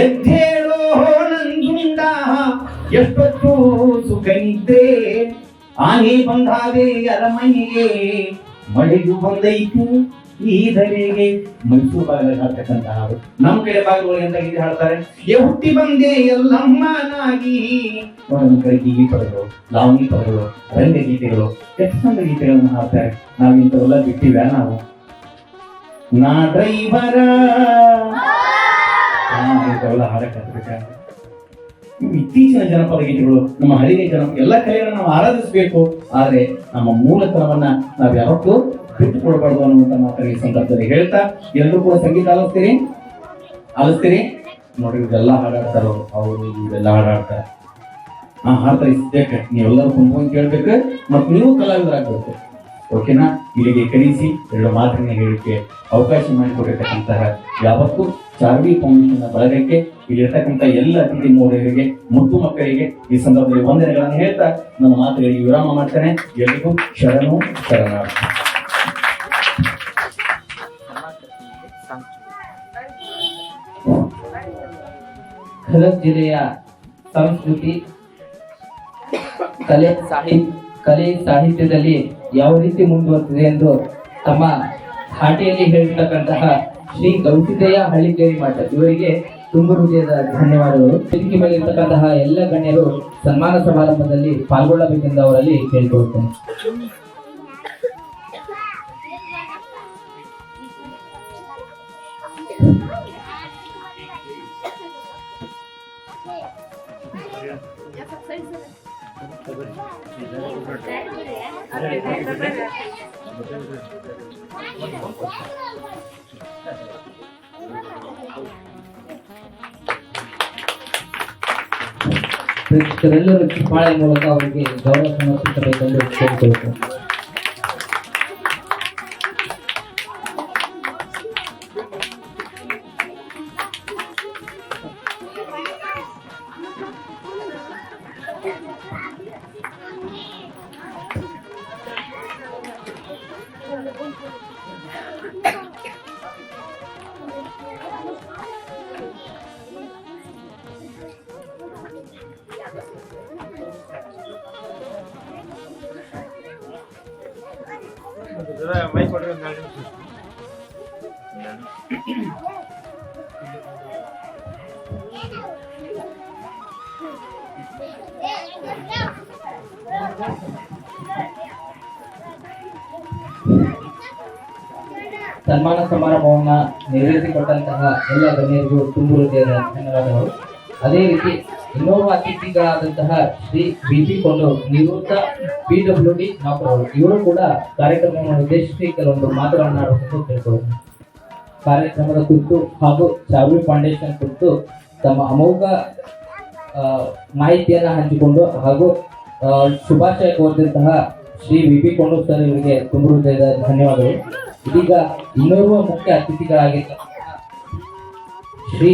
ಎದ್ದೇಳೋ ನಂಜುಂಡ ಎಷ್ಟೊತ್ತು ಸುಖ ನಿದ್ರೆ ಆನೆ ಬಂದಾದೆ ಅರಮನೆಗೆ ಮಳೆಗೂ ಬಂದೈತು ಈ ಧರೆಗೆ. ಮೈಸೂರು ಭಾಗದಲ್ಲಿ ಹಾಕ್ತಕ್ಕಂತಹ ಹಾಡು ನಮ್ಮ ಕಡೆ ಭಾಗಗಳು ಎಂತ ಗೀತೆ ಹಾಡ್ತಾರೆ? ಎ ಹುಟ್ಟಿ ಬಂದೆ ಎಲ್ಲಮ್ಮನಾಗಿ. ನಮ್ಮ ಕಡೆ ಗೀಗಿ ಪದಗಳು, ಲಾವಣಿ ಪದಗಳು, ರಂಗ ಗೀತೆಗಳು, ಎಷ್ಟೊಂದು ಗೀತೆಗಳನ್ನು ಹಾಡ್ತಾರೆ. ನಾವು ಇಂಥವೆಲ್ಲ ಬಿಟ್ಟಿವ್ಯಾ ನಾವು. ನಾ ಡ್ರೈವರ ಇಂಥವೆಲ್ಲ ಹಾಡಕ್ಕೆ ಹತ್ಬೇಕಾದ್ರೆ ಇವು ಇತ್ತೀಚಿನ ಜನಪದ ಗೀತೆಗಳು ನಮ್ಮ ಹಳ್ಳಿಯ ಜನ, ಎಲ್ಲ ಕಲೆಗಳನ್ನ ನಾವು ಆರಾಧಿಸಬೇಕು. ಆದರೆ ನಮ್ಮ ಮೂಲತನವನ್ನ ನಾವು ಯಾವತ್ತೂ ಬಿಟ್ಟುಕೊಡಬಾರ್ದು ಅನ್ನುವಂತ ಮಾತನ್ನ ಈ ಸಂದರ್ಭದಲ್ಲಿ ಹೇಳ್ತಾ, ಎಲ್ಲರೂ ಕೂಡ ಸಂಗೀತ ಆಲಿಸ್ತೀರಿ? ಆಲಿಸ್ತೀರಿ? ನೋಡಿ ಇವೆಲ್ಲ ಹಾಡಾಡ್ತಾರ ಅವರು ಇವೆಲ್ಲ ಹಾಡಾಡ್ತಾರೆ. ಆ ಹಾಡ್ತಾ ಇಷ್ಟಕ್ಕೆ ನೀವೆಲ್ಲರೂ ಕುಂತ್ಕೊಂಡು ಕೇಳ್ಬೇಕು, ಮತ್ತು ನೀವು ಕಲಾವಿದರಾಗಬೇಕು. ಓಕೆನಾ? ಇಲ್ಲಿಗೆ ಕಳಿಸಿ ಎರಡು ಮಾತಿನ ಹೇಳಿಕೆ ಅವಕಾಶ ಮಾಡಿಕೊಟ್ಟಿರ್ತಕ್ಕಂತಹ ಯಾವತ್ತು ಚಾರ್ವಿ ಫೌಂಡೇಶನ್ ಬಳಗಕ್ಕೆ ಇಲ್ಲಿರ್ತಕ್ಕಂಥ ಎಲ್ಲ ಅತಿಥಿ ಮೋದರಿಗೆ ಮುದ್ದು ಮಕ್ಕಳಿಗೆ ಈ ಸಂದರ್ಭದಲ್ಲಿ ವಂದನೆಗಳನ್ನು ಹೇಳ್ತಾ ನನ್ನ ಮಾತುಗಳಿಗೆ ವಿರಾಮ ಮಾಡ್ತೇನೆ. ಎಲ್ಲಿಗೂ ಶರಣು ಶರಣ ಗದಗ ಜಿಲ್ಲೆಯ ಸಂಸ್ಕೃತಿ, ಕಲೆ, ಸಾಹಿತ್ಯ, ಕಲೆ ಸಾಹಿತ್ಯದಲ್ಲಿ ಯಾವ ರೀತಿ ಮುಂದುವರೆದಿದೆ ಎಂದು ತಮ್ಮ ಹಾಟಿಯಲ್ಲಿ ಹೇಳಿರ್ತಕ್ಕಂತಹ ಶ್ರೀ ಗೌಸಿದಯ್ಯ ಹಳ್ಳಿಕೇರಿ ಮಠ. ಇವರಿಗೆ ತುಂಬ ಹೃದಯದ ಧನ್ಯವಾದಗಳು. ವೇದಿಕೆ ಮೇಲೆ ಎಲ್ಲ ಗಣ್ಯರು ಸನ್ಮಾನ ಸಮಾರಂಭದಲ್ಲಿ ಪಾಲ್ಗೊಳ್ಳಬೇಕೆಂದು ಅವರಲ್ಲಿ ಕೇಳಿಕೊಳ್ಳುತ್ತೇನೆ ಪ್ರೇಕ್ಷಕರೆಲ್ಲರೂ ಚಿಪ್ಪಾಳೆ ಮೂಲಕ ಅವರಿಗೆ ಗೌರವ ಸಮರ್ಪಿಸಬೇಕೆಂದು ಕೇಳಿಕೊಳ್ಳುತ್ತೇನೆ ಸನ್ಮಾನ ಸಮಾರಂಭವನ್ನ ನೆರವೇರಿಸಿಕೊಟ್ಟಂತಹ ಎಲ್ಲ ಗಣ್ಯರಿಗೂ ತುಂಬು ಹೃದಯದ ಧನ್ಯವಾದಗಳು. ಅದೇ ರೀತಿ ಇನ್ನೋರ್ವ ಅತಿಥಿಗಳಾದಂತಹ ಶ್ರೀ ಬಿಪಿ ಕೊಂಡು ನಿವೃತ್ತ ಪಿ ಡಬ್ಲ್ಯೂ ಡಿ ನೌಕರರು ಇವರು ಕೂಡ ಕಾರ್ಯಕ್ರಮವನ್ನು ಉದ್ದೇಶಿಸಿ ಕೆಲವೊಂದು ಮಾತುಗಳನ್ನಾಡುವುದನ್ನು ಕೇಳಿಕೊಳ್ಳುತ್ತೇನೆ ಕಾರ್ಯಕ್ರಮದ ಕುರಿತು ಹಾಗೂ ಚಾವಿ ಫೌಂಡೇಶನ್ ಕುರಿತು ತಮ್ಮ ಅಮೋಘ ಮಾಹಿತಿಯನ್ನು ಹಂಚಿಕೊಂಡು ಹಾಗೂ ಶುಭಾಶಯ ಕೋರಿದಂತಹ ಶ್ರೀ ವಿ ಪಿ ಕೊಂಡು ಸರ್ ಇವರಿಗೆ ತುಂಬ ಹೃದಯದ ಧನ್ಯವಾದಗಳು. ಇದೀಗ ಇನ್ನೋರ್ವ ಮುಖ್ಯ ಅತಿಥಿಗಳಾಗಿದ್ದ ಶ್ರೀ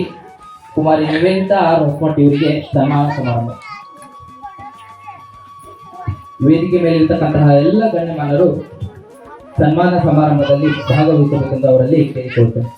ಕುಮಾರಿ ನಿವೇದಿತಾ ಆರ್ ಹೊಸಮಠ್ ಇವರಿಗೆ ಸನ್ಮಾನ ಸಮಾರಂಭ. ವೇದಿಕೆ ಮೇಲಿರ್ತಕ್ಕಂತಹ ಎಲ್ಲ ಗಣ್ಯಮಾನರು ಸನ್ಮಾನ ಸಮಾರಂಭದಲ್ಲಿ ಭಾಗವಹಿಸಬೇಕೆಂದು ಅವರಲ್ಲಿ ಕೇಳಿಕೊಳ್ತೇನೆ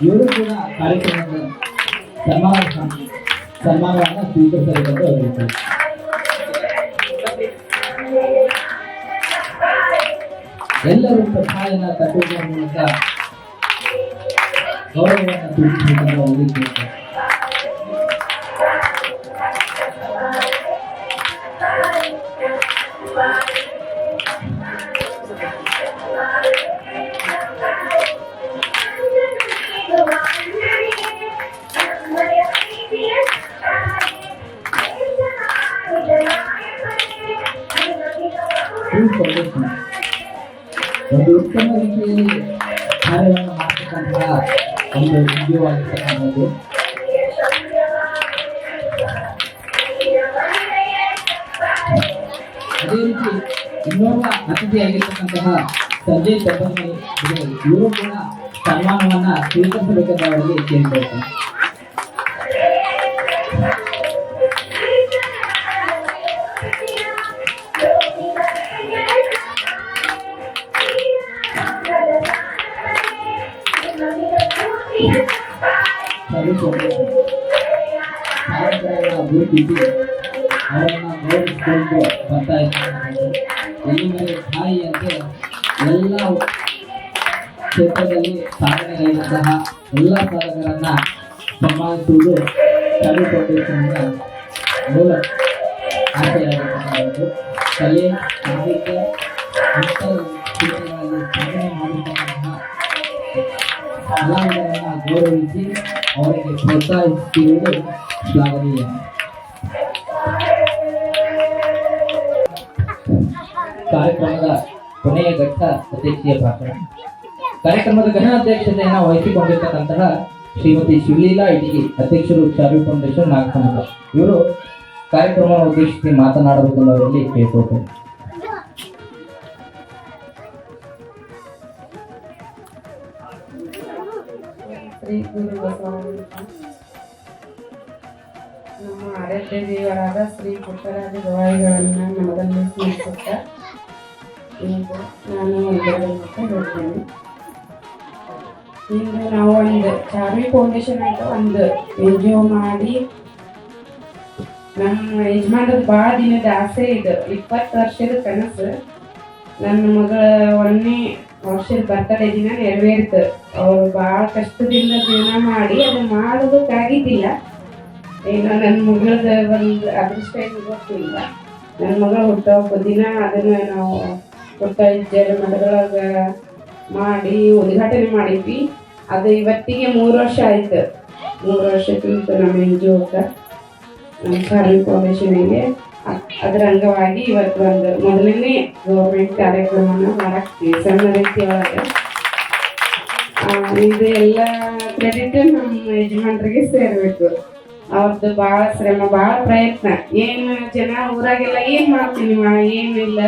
ಇವರು ಕೂಡ ಕಾರ್ಯಕ್ರಮದ ಸನ್ಮಾನ ಸನ್ಮಾನವನ್ನು ಸ್ವೀಕರಿಸಬೇಕೆಂದು ಹೇಳಿದ್ದಾರೆ ಎಲ್ಲರೂ ಸಹಾಯನ ತಟ್ಟುವ ಮೂಲಕ Terima kasih. ಒಂದು ವಿಡಿಯೋವಾಗಿರ್ತಕ್ಕಂಥದ್ದು ಅದೇ ರೀತಿ ಇನ್ನೋರ್ವ ಅತಿಥಿಯಾಗಿರ್ತಕ್ಕಂತಹ ಸಂಜಯ್ ತಪ್ಪನಿ ಇವರು ಕೂಡ ಸನ್ಮಾನವನ್ನ ಸ್ವೀಕರಿಸಬೇಕೆಂದು ಅವರಿಗೆ ಕೇಳಿಕೊಳ್ತೇನೆ ಕಾರ್ಯಕ್ರಮಗಳ ಗುರುತಿಸಿ ಅವರನ್ನ ಇದ್ದಾರೆ ಎಲ್ಲಿ ಕ್ಷೇತ್ರದಲ್ಲಿ ಸಾಧನೆಗೈದಂತಹ ಎಲ್ಲ ಸಾಧಕರನ್ನ ಸನ್ಮಾನಿಸುವುದು ಚಾಲು ಫೌಂಡೇಶನ್ನ ಮೂಲ ಆಶೆಯಾಗಿರ್ತಕ್ಕಂಥದ್ದು ಕಲೆ ಸಾಹಿತ್ಯ ಇಂಥ ಕ್ಷೇತ್ರಗಳಲ್ಲಿ ಸಾಧನೆ ಮಾಡಿರ್ತಕ್ಕಂತಹ ಗೌರವಿಸಿ ಅವರಿಗೆ ಶ್ಲಾಘನೀಯ ಕಾರ್ಯಕ್ರಮದ ಕೊನೆಯ ಘಟ್ಟ ಅಧ್ಯಕ್ಷೀಯ ಭಾಷಣ ಕಾರ್ಯಕ್ರಮದ ಘನ ಅಧ್ಯಕ್ಷತೆಯನ್ನು ವಹಿಸಿಕೊಂಡಿರ್ತಕ್ಕಂತಹ ಶ್ರೀಮತಿ ಶಿವಲೀಲಾ ಇಟಗಿ ಅಧ್ಯಕ್ಷರು ಚಾರು ಫೌಂಡೇಶನ್ ನಾಗಸಮುದ್ರ ಇವರು ಕಾರ್ಯಕ್ರಮವನ್ನು ಉದ್ದೇಶಿಸಿ ಮಾತನಾಡಬೇಕೆಂದು ಅವರಲ್ಲಿ ಕೇಳ್ಕೊಳ್ತೇನೆ. ಶ್ರೀ ಗುರು ನಮ್ಮ ಆರಾಧ್ಯ ದೇವರಾದ ಶ್ರೀ ಪುಟ್ಟರಾಜ ಗವಾಯಿಗಳನ್ನು ಮನದಲ್ಲಿ ಸ್ಮರಿಸುತ್ತ ಇಂದು ನಾನು ಹೇಳ್ತೇನೆ ಇಂದು ನಾವು ಒಂದು ಚಾರ್ವಿ ಫೌಂಡೇಶನ್ ಅಂತ ಒಂದು ಎನ್ ಜಿ ಒ ಮಾಡಿ, ನಮ್ಮ ಯಜಮಾನದ ಭಾಳ ದಿನದ ಆಸೆ ಇದು, ಇಪ್ಪತ್ತು ವರ್ಷದ ಕನಸು. ನನ್ನ ಮಗಳ ಒಂದನೇ ವರ್ಷದ ಬರ್ತಡೇ ದಿನ ನೆರವೇರಿತು. ಅವ್ರು ಭಾಳ ಕಷ್ಟದಿಂದ ಜೀವನ ಮಾಡಿ ಅದು ಮಾಡೋದಕ್ಕಾಗಿದ್ದಿಲ್ಲ. ಏನೋ ನನ್ನ ಮಗಳದ ಒಂದು ಅದೃಷ್ಟ ಏನು ಗೊತ್ತಿಲ್ಲ. ನನ್ನ ಮಗಳ ಹುಟ್ಟುಹಬ್ಬ ದಿನ ಅದನ್ನ ನಾವು ಹುಟ್ಟ ಜಲ ಮಠದೊಳಗ ಮಾಡಿ ಉದ್ಘಾಟನೆ ಮಾಡಿದ್ವಿ. ಅದು ಇವತ್ತಿಗೆ ಮೂರು ವರ್ಷ ಆಯ್ತು. ಮೂರು ವರ್ಷಕ್ಕಿಂತ ನಮ್ಮ ಎನ್ ಜಿ ನಮ್ಮ ಕಾರ್ಮಿಕ ಫೌಂಡೇಶನ್ಗೆ ಅದರ ಅಂಗವಾಗಿ ಇವತ್ತು ಒಂದು ಮೊದಲನೇ ಗೌರ್ಮೆಂಟ್ ಕಾರ್ಯಕ್ರಮನ ಮಾಡಾಕ್ತೀವಿ. ಸಣ್ಣ ರೀತಿಯೊಳಗೆ ಆ, ಇದು ಎಲ್ಲ ಕ್ರೆಡಿಟ್ ನಮ್ಮ ಯಜಮಾನ್ರಿಗೆ ಸೇರ್ಬೇಕು. ಅವ್ರದ್ದು ಭಾಳ ಶ್ರಮ ಭಾಳ ಪ್ರಯತ್ನ. ಏನು ಜನ ಊರಾಗೆಲ್ಲ ಏನ್ ಮಾಡ್ತೀನಿ ಮಾ ಏನಿಲ್ಲ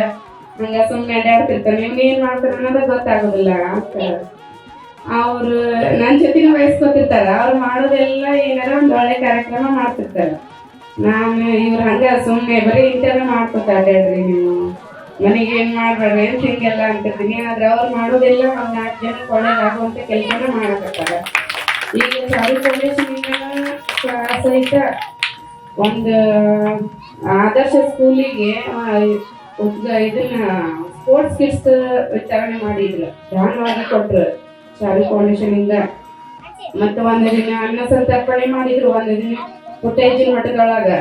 ಹಂಗ ಸುಮ್ಮನೆ ಅಡ್ಡಾಡ್ತಿರ್ತಾರೆ ನೀವು ಏನ್ ಮಾಡ್ತಾರೆ ಅನ್ನೋದು ಗೊತ್ತಾಗೋದಿಲ್ಲ. ಅವರು ಅವ್ರು ನನ್ನ ಜೊತೆನೂ ವಹಿಸ್ಕೊತಿರ್ತಾರ ಅವ್ರು ಮಾಡೋದೆಲ್ಲ ಏನಾರ ಒಂದು ಒಳ್ಳೆ ಕಾರ್ಯಕ್ರಮ ಮಾಡ್ತಿರ್ತಾರ. ನಾನು ಇವ್ರು ಹಂಗ ಸುಮ್ಮನೆ ಬರೀ ಇಂಟರ್ವ್ಯೂ ಮಾಡ್ಕೊತ ಅಡ್ಡಾಡ್ರಿ ನೀವು. ಮನೆಗೆ ಏನ್ ಮಾಡ್ಬೇಡ್ರಿ ಅಂತ ಹಿಂಗೆಲ್ಲ ಅಂತಿರ್ತೀನಿ. ಆದ್ರೆ ಅವ್ರು ಮಾಡೋದೆಲ್ಲ ಒಂದ್ ನಾಲ್ಕು ಜನಕ್ಕೆ ಒಳ್ಳೇದಾಗುವಂತ ಕೆಲಸನ ಮಾಡಕತ್ತಾರ. ಈಗ ಸಾರಿ ಫೌಂಡೇಶನ್ ಸಹಿತ ಒಂದು ಆದರ್ಶ ಸ್ಕೂಲಿಗೆ ಇದನ್ನ ಸ್ಪೋರ್ಟ್ಸ್ ಕಿಟ್ಸ್ ವಿತರಣೆ ಮಾಡಿದ್ರು. ದಾನವಾಗಿ ಕೊಟ್ರು ಶಾಲೆ ಫೌಂಡೇಶನ್ ಇಂದ. ಮತ್ತೆ ಒಂದು ದಿನ ಅನ್ನ ಸಂತರ್ಪಣೆ ಮಾಡಿದ್ರು, ಒಂದು ದಿನ ಪುಟ್ಟೇಜಿನ ಮಠದೊಳಗ.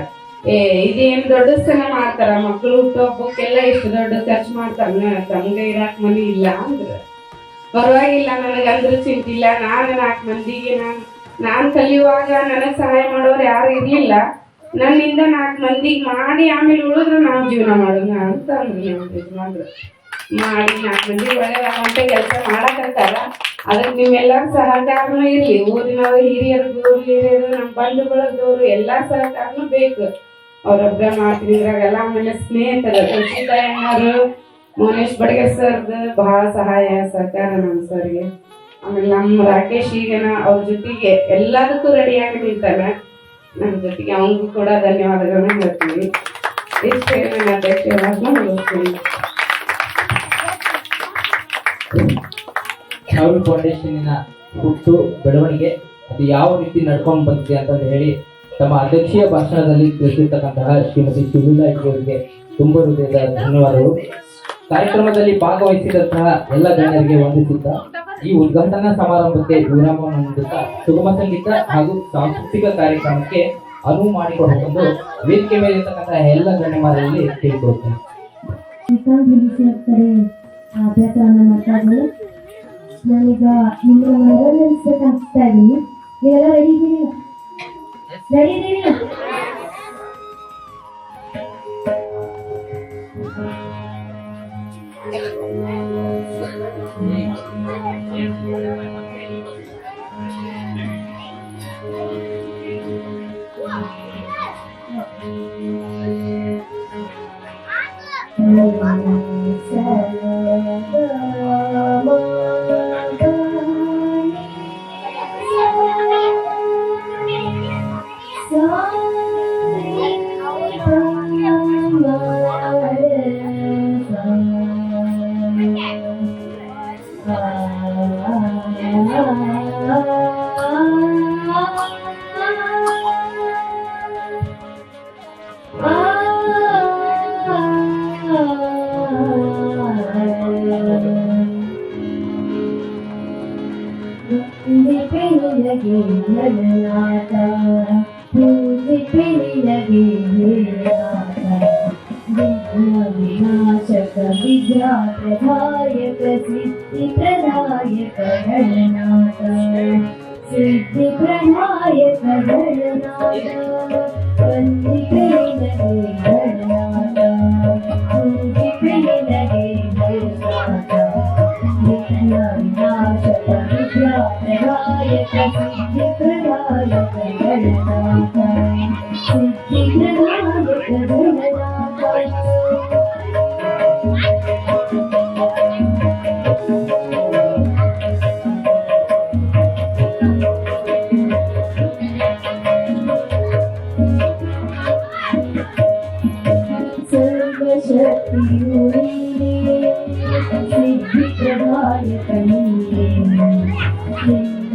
ಏ, ಇದೇನ್ ದೊಡ್ಡ ಸಲ ಮಾಡ್ತಾರ? ಮಕ್ಳು ಹುಟ್ಟುಹಬ್ಬಕ್ಕೆಲ್ಲ ಇಷ್ಟು ದೊಡ್ಡ ಖರ್ಚು ಮಾಡ್ತಾರ. ತಮ್ಗೆ ಇರಾಕ್ ಮನಿ ಇಲ್ಲ ಅಂದ್ರ. ಪರವಾಗಿಲ್ಲ ನನಗೆ ಅಂದ್ರ ಇಲ್ಲ. ನಾನು ನಾಲ್ಕು ಮಂದಿಗೆ ನಾನು, ನಾನ್ ಕಲಿಯುವಾಗ ನನಗ್ ಸಹಾಯ ಮಾಡೋರು ಯಾರು ಇರ್ಲಿಲ್ಲ. ನನ್ನಿಂದ ನಾಲ್ಕು ಮಂದಿಗೆ ಮಾಡಿ ಆಮೇಲೆ ಉಳಿದ್ರೆ ನಾವು ಜೀವನ ಮಾಡೋಣ ಅಂತ ಅಂದ್ರು ನಮ್ಮ ಯಜಮಾನ್ರು. ಮಾಡಿ ನಾಲ್ಕು ಮಂದಿ ಒಳ್ಳೆದಾಗುವಂತ ಕೆಲಸ ಮಾಡಕಂತಾರ ಅದಕ್ಕೆ ನಿಮ್ಮೆಲ್ಲರ ಸಹಕಾರನೂ ಇರಲಿ. ಊರಿನವರು ಹಿರಿಯರು ಗುರು ಹಿರಿಯರು, ನಮ್ಮ ಬಂಧುಗಳ ಬಳಗದವರು ಎಲ್ಲಾ ಸಹಕಾರನೂ ಬೇಕು. ಅವ್ರೊಬ್ಬರ ಮಾಡ್ತೀನಿ ಇದ್ರಾಗೆಲ್ಲ ಆಮೇಲೆ ಸ್ನೇಹಿತರು ತುಳಸಿತಾಯಣ್ಣವರು ಮೋನೇಶ್ ಬಡ್ಗೆ ಸರ್ದು ಬಹಳ ಸಹಾಯ, ಸಹಕಾರ ನಮ್ಮ ಸರ್ಗೆ. ಆಮೇಲೆ ನಮ್ಮ ರಾಕೇಶ್ ಈಗನ ಅವ್ರ ಜೊತೆಗೆ ಎಲ್ಲದಕ್ಕೂ ರೆಡಿಯಾಗಿ ನಿಂತಾನೆ. ನಮ್ಮ ಜೊತೆಗೆ ಅವನಿಗೂ ಕೂಡ ಧನ್ಯವಾದಗಳನ್ನ ಹೇಳ್ತೀವಿ ಇಷ್ಟೇ ನನ್ನ ಅಧ್ಯಕ್ಷ ಮುಗಿಸ್ತೀನಿ ಫೌಂಡೇಶನ್ನಿನ ಫೌಂಡೇಶನಿನ ಹುಟ್ಟು ಬೆಳವಣಿಗೆ ಅದು ಯಾವ ರೀತಿ ನಡ್ಕೊಂಡು ಬಂದಿದೆ ಅಂತ ಹೇಳಿ ತಮ್ಮ ಅಧ್ಯಕ್ಷೀಯ ಭಾಷಣದಲ್ಲಿ ತಿಳಿಸಿರ್ತಕ್ಕಂತಹ ಶ್ರೀಮತಿ ಶಿವಲೀಲಾ ಅವರಿಗೆ ತುಂಬ ಹೃದಯದ ಧನ್ಯವಾದಗಳು. ಕಾರ್ಯಕ್ರಮದಲ್ಲಿ ಭಾಗವಹಿಸಿದಂತಹ ಎಲ್ಲ ಜನರಿಗೆ ವಂದಿಸಿದ್ದ ಈ ಉದ್ಘಾಟನಾ ಸಮಾರಂಭಕ್ಕೆ ವಿರಾಮವನ್ನು ನೀಡುತ್ತಾ ಸುಗಮ ಸಂಗೀತ ಹಾಗೂ ಸಾಂಸ್ಕೃತಿಕ ಕಾರ್ಯಕ್ರಮಕ್ಕೆ ಅನುವು ಮಾಡಿಕೊಡಬೇಕೆಂದು ವೇದಿಕೆ ಮೇಲೆ ಎಲ್ಲ ಗಣ್ಯಮಾರಲ್ಲಿ ಕಡೆ ಅಭ್ಯಾಸವನ್ನು ಮಾಡ್ತಾ ಇದ್ದೀನಿ ನಾನೀಗ ನಿಮ್ಮ ಮನೋರಂಜನೆ ಸೆಟ್ ಹಾಕ್ತಾ ಇದ್ದೀನಿ ನೀವೆಲ್ಲ ರೆಡಿ ಇದ್ದೀರಿ ರೆಡಿ ಇದ್ದೀರಿ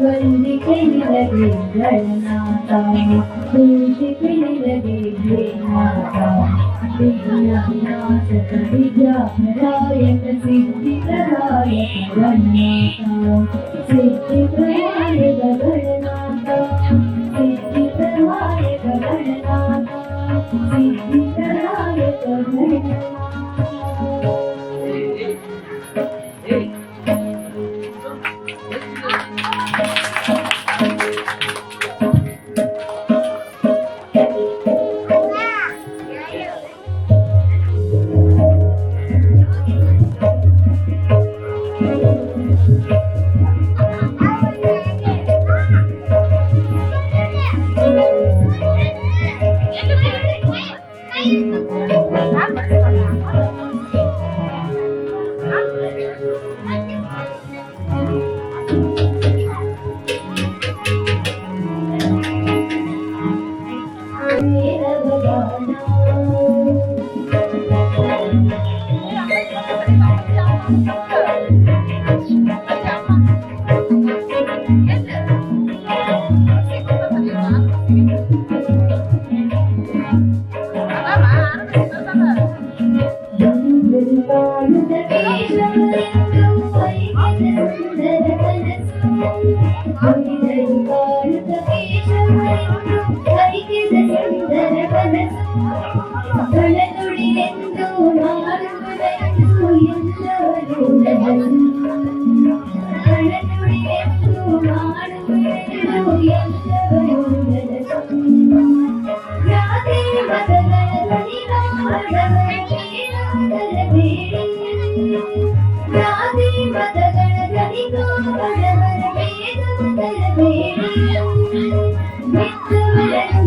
बंद कहने लगे गणनाता दूध कहने लगे घृणाता विज्ञानाथ विद्याप्रदायक सिद्धि प्रदायक गणनाता सिद्धि प्रदायक गणनाता 有你陪伴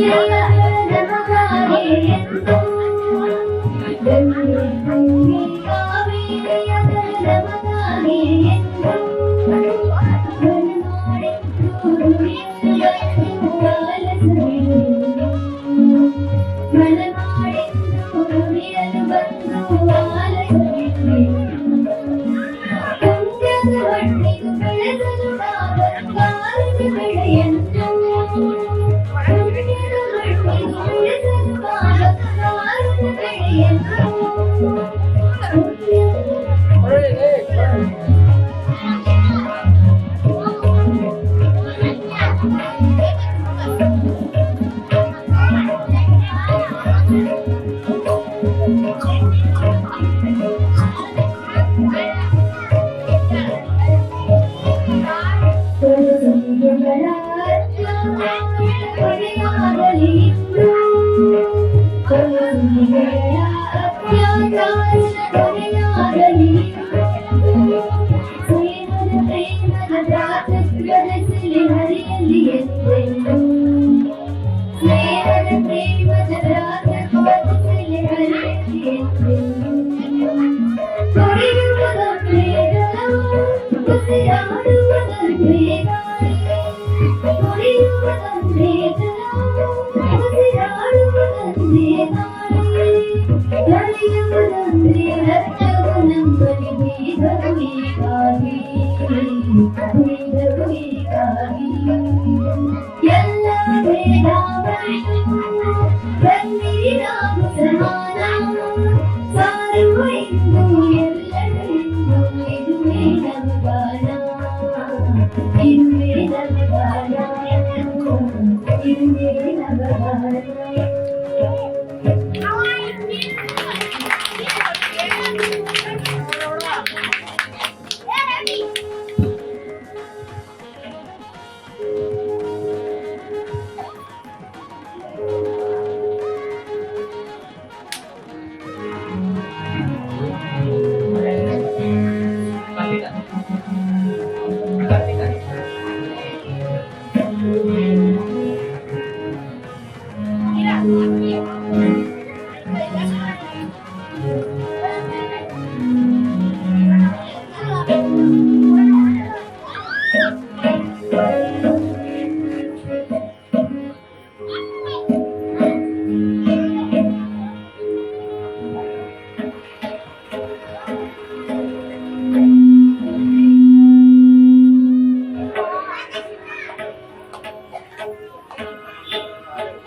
yeah. حد عاطف يرسل هدية اللي يتمنى